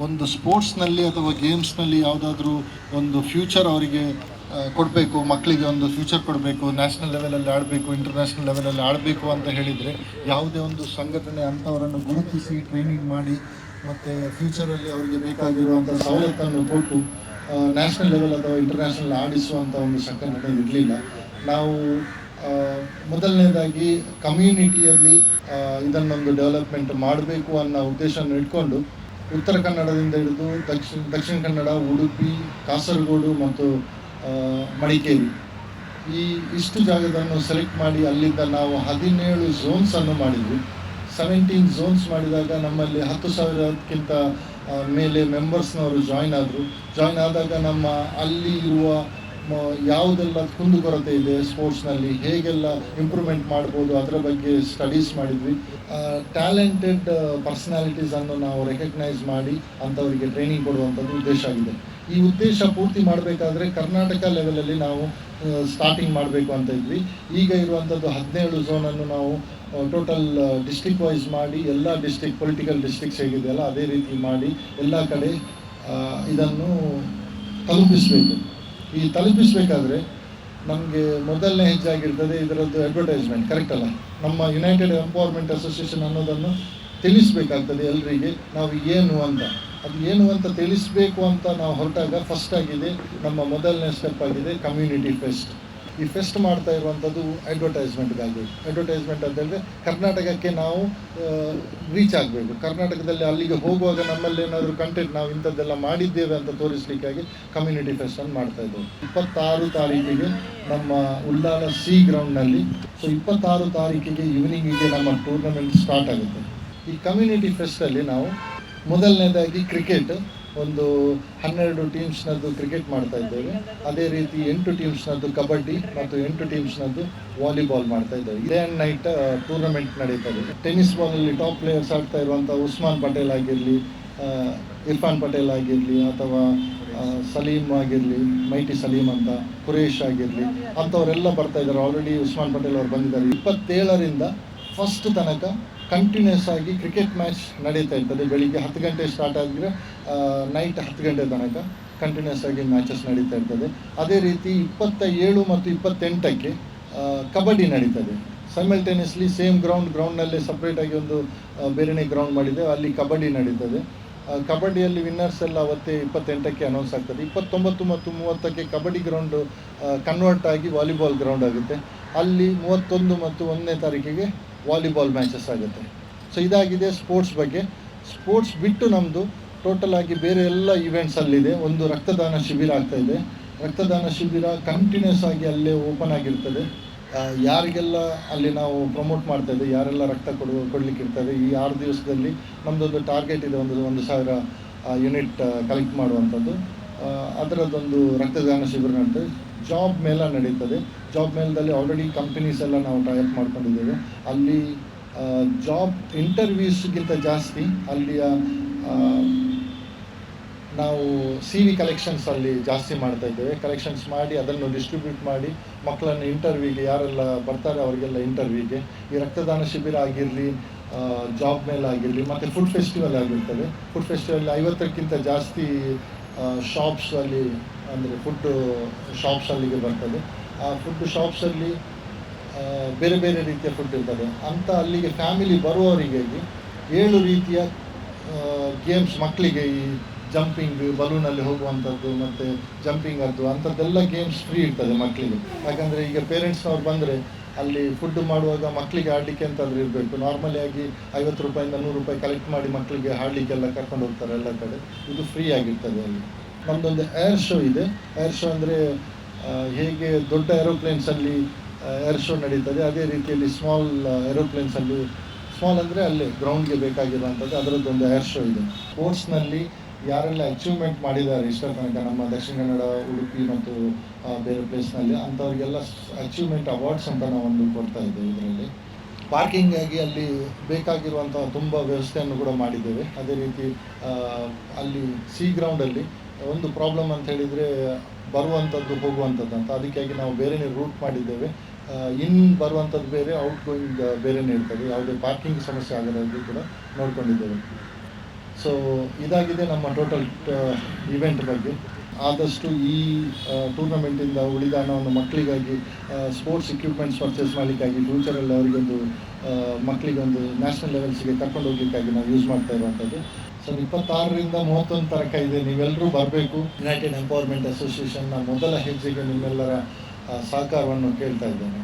ಒಂದು ಸ್ಪೋರ್ಟ್ಸ್ನಲ್ಲಿ ಅಥವಾ ಗೇಮ್ಸ್ನಲ್ಲಿ ಯಾವುದಾದ್ರೂ ಒಂದು ಫ್ಯೂಚರ್ ಅವರಿಗೆ ಕೊಡಬೇಕು ಮಕ್ಕಳಿಗೆ ಒಂದು ಫ್ಯೂಚರ್ ಕೊಡಬೇಕು, ನ್ಯಾಷನಲ್ ಲೆವೆಲಲ್ಲಿ ಆಡಬೇಕು, ಇಂಟರ್ನ್ಯಾಷನಲ್ ಲೆವೆಲಲ್ಲಿ ಆಡಬೇಕು ಅಂತ ಹೇಳಿದರೆ ಯಾವುದೇ ಒಂದು ಸಂಘಟನೆ ಅಂಥವರನ್ನು ಗುರುತಿಸಿ ಟ್ರೈನಿಂಗ್ ಮಾಡಿ ಮತ್ತು ಫ್ಯೂಚರಲ್ಲಿ ಅವರಿಗೆ ಬೇಕಾಗಿರುವಂಥ ಸವಲತ್ತನ್ನು ಕೊಟ್ಟು ನ್ಯಾಷನಲ್ ಲೆವೆಲ್ ಅಥವಾ ಇಂಟರ್ನ್ಯಾಷನಲ್ ಆಡಿಸುವಂಥ ಒಂದು ಸಂಘಟನೆ ಇರಲಿಲ್ಲ ನಾವು ಮೊದಲನೇದಾಗಿ ಕಮ್ಯುನಿಟಿಯಲ್ಲಿ ಇದನ್ನೊಂದು ಡೆವಲಪ್ಮೆಂಟ್ ಮಾಡಬೇಕು ಅನ್ನೋ ಉದ್ದೇಶವನ್ನು ಇಟ್ಕೊಂಡು ಉತ್ತರ ಕನ್ನಡದಿಂದ ಹಿಡಿದು ದಕ್ಷಿಣ ದಕ್ಷಿಣ ಕನ್ನಡ, ಉಡುಪಿ, ಕಾಸರಗೋಡು ಮತ್ತು ಮಡಿಕೇರಿ. ಈ ಇಷ್ಟು ಜಾಗದನ್ನು ಸೆಲೆಕ್ಟ್ ಮಾಡಿ ಅಲ್ಲಿಂದ ನಾವು ಹದಿನೇಳು ಝೋನ್ಸನ್ನು ಮಾಡಿದ್ವಿ. ಸೆವೆಂಟೀನ್ ಝೋನ್ಸ್ ಮಾಡಿದಾಗ ನಮ್ಮಲ್ಲಿ ಹತ್ತು ಸಾವಿರಕ್ಕಿಂತ ಮೇಲೆ ಮೆಂಬರ್ಸ್ನವರು ಜಾಯ್ನ್ ಆದರು. ಜಾಯ್ನ್ ಆದಾಗ ನಮ್ಮ ಅಲ್ಲಿ ಇರುವ ಯಾವುದೆಲ್ಲ ಕುಂದುಕೊರತೆ ಇದೆ ಸ್ಪೋರ್ಟ್ಸ್ನಲ್ಲಿ, ಹೇಗೆಲ್ಲ ಇಂಪ್ರೂವ್ಮೆಂಟ್ ಮಾಡ್ಬೋದು, ಅದರ ಬಗ್ಗೆ ಸ್ಟಡೀಸ್ ಮಾಡಿದ್ವಿ. ಟ್ಯಾಲೆಂಟೆಡ್ ಪರ್ಸನಾಲಿಟೀಸನ್ನು ನಾವು ರೆಕಗ್ನೈಸ್ ಮಾಡಿ ಅಂಥವರಿಗೆ ಟ್ರೈನಿಂಗ್ ಕೊಡುವಂಥದ್ದು ಉದ್ದೇಶ ಆಗಿದೆ. ಈ ಉದ್ದೇಶ ಪೂರ್ತಿ ಮಾಡಬೇಕಾದ್ರೆ ಕರ್ನಾಟಕ ಲೆವೆಲಲ್ಲಿ ನಾವು ಸ್ಟಾರ್ಟಿಂಗ್ ಮಾಡಬೇಕು ಅಂತ ಇದ್ವಿ. ಈಗ ಇರುವಂಥದ್ದು ಹದಿನೇಳು ಝೋನನ್ನು ನಾವು ಟೋಟಲ್ ಡಿಸ್ಟಿಕ್ ವೈಸ್ ಮಾಡಿ, ಎಲ್ಲ ಡಿಸ್ಟಿಕ್ ಪೊಲಿಟಿಕಲ್ ಡಿಸ್ಟಿಕ್ಸ್ ಹೇಗಿದೆಯಲ್ಲ ಅದೇ ರೀತಿ ಮಾಡಿ, ಎಲ್ಲ ಕಡೆ ಇದನ್ನು ತಲುಪಿಸಬೇಕು. ಈ ತಲುಪಿಸಬೇಕಾದ್ರೆ ನಮಗೆ ಮೊದಲನೇ ಹೆಜ್ಜೆ ಇದರದ್ದು ಅಡ್ವರ್ಟೈಸ್ಮೆಂಟ್ ಕರೆಕ್ಟ್ ಅಲ್ಲ? ನಮ್ಮ ಯುನೈಟೆಡ್ ಎಂಪವರ್ಮೆಂಟ್ ಅಸೋಸಿಯೇಷನ್ ಅನ್ನೋದನ್ನು ತಿಳಿಸ್ಬೇಕಾಗ್ತದೆ ಎಲ್ಲರಿಗೆ ನಾವು ಏನು ಅಂತ. ಅದು ಏನು ಅಂತ ತಿಳಿಸ್ಬೇಕು ಅಂತ ನಾವು ಹೊರಟಾಗ ಫಸ್ಟ್ ಆಗಿದೆ ನಮ್ಮ ಮೊದಲನೇ ಸ್ಟೆಪ್ ಆಗಿದೆ ಕಮ್ಯುನಿಟಿ ಫೆಸ್ಟ್ ಈ ಫೆಸ್ಟ್ ಮಾಡ್ತಾ ಇರುವಂಥದ್ದು ಅಡ್ವರ್ಟೈಸ್ಮೆಂಟ್ಗಾಗಿ ಅಡ್ವರ್ಟೈಸ್ಮೆಂಟ್ ಅಂತ ಹೇಳಿದ್ರೆ ಕರ್ನಾಟಕಕ್ಕೆ ನಾವು ರೀಚ್ ಆಗಬೇಕು. ಕರ್ನಾಟಕದಲ್ಲಿ ಅಲ್ಲಿಗೆ ಹೋಗುವಾಗ ನಮ್ಮಲ್ಲಿ ಏನಾದರೂ ಕಂಟೆಂಟ್ ನಾವು ಇಂಥದ್ದೆಲ್ಲ ಮಾಡಿದ್ದೇವೆ ಅಂತ ತೋರಿಸ್ಲಿಕ್ಕಾಗಿ ಕಮ್ಯುನಿಟಿ ಫೆಸ್ಟನ್ನು ಮಾಡ್ತಾ ಇದ್ದೇವೆ. ಇಪ್ಪತ್ತಾರು ತಾರೀಕಿಗೆ ನಮ್ಮ ಉಲ್ಲಾಳ ಸಿ ಗ್ರೌಂಡ್ನಲ್ಲಿ ಸೊ ಇಪ್ಪತ್ತಾರು ತಾರೀಕಿಗೆ ಈವ್ನಿಂಗಿಗೆ ನಮ್ಮ ಟೂರ್ನಮೆಂಟ್ ಸ್ಟಾರ್ಟ್ ಆಗುತ್ತೆ. ಈ ಕಮ್ಯುನಿಟಿ ಫೆಸ್ಟಲ್ಲಿ ನಾವು ಮೊದಲನೇದಾಗಿ ಕ್ರಿಕೆಟ್ ಒಂದು ಹನ್ನೆರಡು ಟೀಮ್ಸ್ನದ್ದು ಕ್ರಿಕೆಟ್ ಮಾಡ್ತಾ ಇದ್ದೇವೆ. ಅದೇ ರೀತಿ ಎಂಟು ಟೀಮ್ಸ್ನದ್ದು ಕಬಡ್ಡಿ ಮತ್ತು ಎಂಟು ಟೀಮ್ಸ್ನದ್ದು ವಾಲಿಬಾಲ್ ಮಾಡ್ತಾ ಇದ್ದೇವೆ. ಡೇ ಆ್ಯಂಡ್ ನೈಟ್ ಟೂರ್ನಮೆಂಟ್ ನಡೀತಾ ಇದೆ. ಟೆನಿಸ್ ಬಾಲಲ್ಲಿ ಟಾಪ್ ಪ್ಲೇಯರ್ಸ್ ಆಡ್ತಾ ಇರುವಂಥ ಉಸ್ಮಾನ್ ಪಟೇಲ್ ಆಗಿರಲಿ ಇರ್ಫಾನ್ ಪಟೇಲ್ ಆಗಿರಲಿ ಅಥವಾ ಸಲೀಮ್ ಸಲೀಂ ಆಗಿರಲಿ ಮೈಟಿ ಸಲೀಮ್ ಅಂತ, ಕುರೇಶ್ ಆಗಿರಲಿ, ಅಂಥವರೆಲ್ಲ ಬರ್ತಾ ಇದ್ದಾರೆ. ಆಲ್ರೆಡಿ ಉಸ್ಮಾನ್ ಪಟೇಲ್ ಅವರು ಬಂದಿದ್ದಾರೆ. ಇಪ್ಪತ್ತೇಳರಿಂದ ಫಸ್ಟ್ ತನಕ ಕಂಟಿನ್ಯೂಸ್ ಆಗಿ ಕ್ರಿಕೆಟ್ ಮ್ಯಾಚ್ ನಡೀತಾ ಇರ್ತದೆ. ಬೆಳಿಗ್ಗೆ ಹತ್ತು ಗಂಟೆ ಸ್ಟಾರ್ಟ್ ಆದರೆ ನೈಟ್ ಹತ್ತು ಗಂಟೆ ತನಕ ಕಂಟಿನ್ಯೂಸ್ ಆಗಿ ಮ್ಯಾಚಸ್ ನಡೀತಾ ಇರ್ತದೆ. ಅದೇ ರೀತಿ ಇಪ್ಪತ್ತ ಏಳು ಮತ್ತು ಇಪ್ಪತ್ತೆಂಟಕ್ಕೆ ಕಬಡ್ಡಿ ನಡೀತದೆ. ಸೈಮಲ್ಟೇನಿಯಸ್ಲಿ ಸೇಮ್ ಗ್ರೌಂಡ್ ಗ್ರೌಂಡ್ನಲ್ಲೇ ಸಪ್ರೇಟಾಗಿ ಒಂದು ಬೇರೆನೇ ಗ್ರೌಂಡ್ ಮಾಡಿದೆ ಅಲ್ಲಿ ಕಬಡ್ಡಿ ನಡೀತದೆ. ಕಬಡ್ಡಿಯಲ್ಲಿ ವಿನ್ನರ್ಸ್ ಎಲ್ಲ ಅವತ್ತೇ ಇಪ್ಪತ್ತೆಂಟಕ್ಕೆ ಅನೌನ್ಸ್ ಆಗ್ತದೆ. ಇಪ್ಪತ್ತೊಂಬತ್ತು ಮತ್ತು ಮೂವತ್ತಕ್ಕೆ ಕಬಡ್ಡಿ ಗ್ರೌಂಡು ಕನ್ವರ್ಟ್ ಆಗಿ ವಾಲಿಬಾಲ್ ಗ್ರೌಂಡ್ ಆಗುತ್ತೆ. ಅಲ್ಲಿ ಮೂವತ್ತೊಂದು ಮತ್ತು ಒಂದನೇ ತಾರೀಕಿಗೆ ವಾಲಿಬಾಲ್ ಮ್ಯಾಚಸ್ ಆಗುತ್ತೆ. ಸೊ ಇದಾಗಿದೆ ಸ್ಪೋರ್ಟ್ಸ್ ಬಗ್ಗೆ. ಸ್ಪೋರ್ಟ್ಸ್ ಬಿಟ್ಟು ನಮ್ಮದು ಟೋಟಲ್ ಆಗಿ ಬೇರೆ ಎಲ್ಲ ಇವೆಂಟ್ಸ್ ಅಲ್ಲಿದೆ. ಒಂದು ರಕ್ತದಾನ ಶಿಬಿರ ಆಗ್ತಾ ಇದೆ. ರಕ್ತದಾನ ಶಿಬಿರ ಕಂಟಿನ್ಯೂಸ್ ಆಗಿ ಅಲ್ಲೇ ಓಪನ್ ಆಗಿರ್ತದೆ. ಯಾರಿಗೆಲ್ಲ ಅಲ್ಲಿ ನಾವು ಪ್ರಮೋಟ್ ಮಾಡ್ತಾ ಇದ್ದೆ, ಯಾರೆಲ್ಲ ರಕ್ತ ಕೊಡು ಕೊಡ್ಲಿಕ್ಕೆ ಇರ್ತದೆ ಈ ಆರು ದಿವಸದಲ್ಲಿ ನಮ್ಮದೊಂದು ಟಾರ್ಗೆಟ್ ಇದೆ, ಒಂದು ಒಂದು ಸಾವಿರ ಯೂನಿಟ್ ಕಲೆಕ್ಟ್ ಮಾಡುವಂಥದ್ದು. ಅದರದ್ದೊಂದು ರಕ್ತದಾನ ಶಿಬಿರ ನಡೆದಿದೆ. ಜಾಬ್ ಮೇಳ ನಡೀತದೆ. ಜಾಬ್ ಮೇಳದಲ್ಲಿ ಆಲ್ರೆಡಿ ಕಂಪನೀಸ್ ಎಲ್ಲ ನಾವು ಟೈಪ್ ಮಾಡ್ಕೊಂಡಿದ್ದೇವೆ. ಅಲ್ಲಿ ಜಾಬ್ ಇಂಟರ್ವ್ಯೂಸ್ಗಿಂತ ಜಾಸ್ತಿ ಅಲ್ಲಿಯ ನಾವು ಸಿ ವಿ ಕಲೆಕ್ಷನ್ಸ್ ಅಲ್ಲಿ ಜಾಸ್ತಿ ಮಾಡ್ತಾ ಇದ್ದೇವೆ. ಕಲೆಕ್ಷನ್ಸ್ ಮಾಡಿ, ಅದನ್ನು ಡಿಸ್ಟ್ರಿಬ್ಯೂಟ್ ಮಾಡಿ, ಮಕ್ಕಳನ್ನು ಇಂಟರ್ವ್ಯೂಗೆ ಯಾರೆಲ್ಲ ಬರ್ತಾರೆ ಅವರಿಗೆಲ್ಲ ಇಂಟರ್ವ್ಯೂಗೆ ಈ ರಕ್ತದಾನ ಶಿಬಿರ ಆಗಿರಲಿ ಜಾಬ್ ಮೇಲೆ ಆಗಿರಲಿ, ಮತ್ತು ಫುಡ್ ಫೆಸ್ಟಿವಲ್ ಆಗಿರ್ತದೆ. ಫುಡ್ ಫೆಸ್ಟಿವಲ್ ಐವತ್ತಕ್ಕಿಂತ ಜಾಸ್ತಿ ಶಾಪ್ಸ್ ಅಲ್ಲಿ, ಅಂದರೆ ಫುಡ್ ಶಾಪ್ಸ್ ಅಲ್ಲಿಗೆ ಬರ್ತದೆ. ಆ ಫುಡ್ ಶಾಪ್ಸಲ್ಲಿ ಬೇರೆ ಬೇರೆ ರೀತಿಯ ಫುಡ್ ಇರ್ತದೆ. ಅಂತ ಅಲ್ಲಿಗೆ ಫ್ಯಾಮಿಲಿ ಬರುವವರಿಗಾಗಿ ಏಳು ರೀತಿಯ ಗೇಮ್ಸ್ ಮಕ್ಕಳಿಗೆ ಈ ಜಂಪಿಂಗ್ ಬಲೂನಲ್ಲಿ ಹೋಗುವಂಥದ್ದು ಮತ್ತು ಜಂಪಿಂಗ್ ಅದು, ಅಂಥದ್ದೆಲ್ಲ ಗೇಮ್ಸ್ ಫ್ರೀ ಇರ್ತದೆ ಮಕ್ಕಳಿಗೆ. ಯಾಕಂದರೆ ಈಗ ಪೇರೆಂಟ್ಸ್ನವ್ರು ಬಂದರೆ ಅಲ್ಲಿ ಫುಡ್ ಮಾಡುವಾಗ ಮಕ್ಕಳಿಗೆ ಆಡಲಿಕ್ಕೆ ಅಂತಾದ್ರೂ ಇರಬೇಕು. ನಾರ್ಮಲಿ ಆಗಿ ಐವತ್ತು ರೂಪಾಯಿಂದ ನೂರು ರೂಪಾಯಿ ಕಲೆಕ್ಟ್ ಮಾಡಿ ಮಕ್ಕಳಿಗೆ ಹಾಡಲಿಕ್ಕೆಲ್ಲ ಕರ್ಕೊಂಡು ಹೋಗ್ತಾರೆ ಎಲ್ಲ ಕಡೆ. ಇದು ಫ್ರೀ ಆಗಿರ್ತದೆ ಅಲ್ಲಿ. ನಮ್ಮದೊಂದು ಏರ್ ಶೋ ಇದೆ. ಏರ್ ಶೋ ಅಂದರೆ ಹೇಗೆ ದೊಡ್ಡ ಏರೋಪ್ಲೇನ್ಸಲ್ಲಿ ಏರ್ ಶೋ ನಡೀತದೆ. ಅದೇ ರೀತಿಯಲ್ಲಿ ಸ್ಮಾಲ್ ಏರೋಪ್ಲೇನ್ಸಲ್ಲಿ ಸ್ಮಾಲ್ ಅಂದರೆ ಅಲ್ಲೇ ಗ್ರೌಂಡ್ಗೆ ಬೇಕಾಗಿರುವಂಥದ್ದು. ಅದರದ್ದೊಂದು ಏರ್ ಶೋ ಇದೆ. ಸ್ಪೋರ್ಟ್ಸ್ನಲ್ಲಿ ಯಾರೆಲ್ಲ ಅಚೀವ್ಮೆಂಟ್ ಮಾಡಿದ್ದಾರೆ ಇಷ್ಟರ ತನಕ ನಮ್ಮ ದಕ್ಷಿಣ ಕನ್ನಡ, ಉಡುಪಿ ಮತ್ತು ಬೇರೆ ಪ್ಲೇಸ್ನಲ್ಲಿ ಅಂಥವ್ರಿಗೆಲ್ಲ ಅಚೀವ್ಮೆಂಟ್ ಅವಾರ್ಡ್ಸ್ ಅಂತ ನಾವು ಒಂದು ಕೊಡ್ತಾ ಇದ್ದೇವೆ ಇದರಲ್ಲಿ. ಪಾರ್ಕಿಂಗ್ ಆಗಿ ಅಲ್ಲಿ ಬೇಕಾಗಿರುವಂಥ ತುಂಬ ವ್ಯವಸ್ಥೆಯನ್ನು ಕೂಡ ಮಾಡಿದ್ದೇವೆ. ಅದೇ ರೀತಿ ಅಲ್ಲಿ ಸಿ ಗ್ರೌಂಡಲ್ಲಿ ಒಂದು ಪ್ರಾಬ್ಲಮ್ ಅಂತ ಹೇಳಿದರೆ ಬರುವಂಥದ್ದು ಹೋಗುವಂಥದ್ದು ಅಂತ. ಅದಕ್ಕಾಗಿ ನಾವು ಬೇರೆನೇ ರೂಟ್ ಮಾಡಿದ್ದೇವೆ. ಇನ್ ಬರುವಂಥದ್ದು ಬೇರೆ ಔಟ್ ಗೋಯಿಂಗ್ ಬೇರೆನೇ ಇರ್ತದೆ. ಯಾವುದೇ ಪಾರ್ಕಿಂಗ್ ಸಮಸ್ಯೆ ಆಗದಾಗಿ ಕೂಡ ನೋಡ್ಕೊಂಡಿದ್ದೇವೆ. ಸೊ ಇದಾಗಿದೆ ನಮ್ಮ ಟೋಟಲ್ ಇವೆಂಟ್ ಬಗ್ಗೆ. ಆದಷ್ಟು ಈ ಟೂರ್ನಮೆಂಟಿಂದ ಉಳಿದ ಹಣವನ್ನು ಮಕ್ಕಳಿಗಾಗಿ ಸ್ಪೋರ್ಟ್ಸ್ ಇಕ್ವಿಪ್ಮೆಂಟ್ಸ್ ಪರ್ಚೇಸ್ ಮಾಡಲಿಕ್ಕಾಗಿ ಫ್ಯೂಚರಲ್ಲಿ ಅವರಿಗೊಂದು ಮಕ್ಕಳಿಗೊಂದು ನ್ಯಾಷನಲ್ ಲೆವೆಲ್ಸ್ಗೆ ಕರ್ಕೊಂಡು ಹೋಗ್ಲಿಕ್ಕಾಗಿ ನಾವು ಯೂಸ್ ಮಾಡ್ತಾ ಇರುವಂಥದ್ದು. ಸೊ ಇಪ್ಪತ್ತಾರರಿಂದ ಮೂವತ್ತೊಂದು ತನಕ ಇದೆ. ನೀವೆಲ್ಲರೂ ಬರಬೇಕು. ಯುನೈಟೆಡ್ ಎಂಪವರ್ಮೆಂಟ್ ಅಸೋಸಿಯೇಷನ್ನ ಮೊದಲ ಹೆಜ್ಜೆಗೆ ನಿಮ್ಮೆಲ್ಲರ ಸಹಕಾರವನ್ನು ಕೇಳ್ತಾ ಇದ್ದೇನೆ.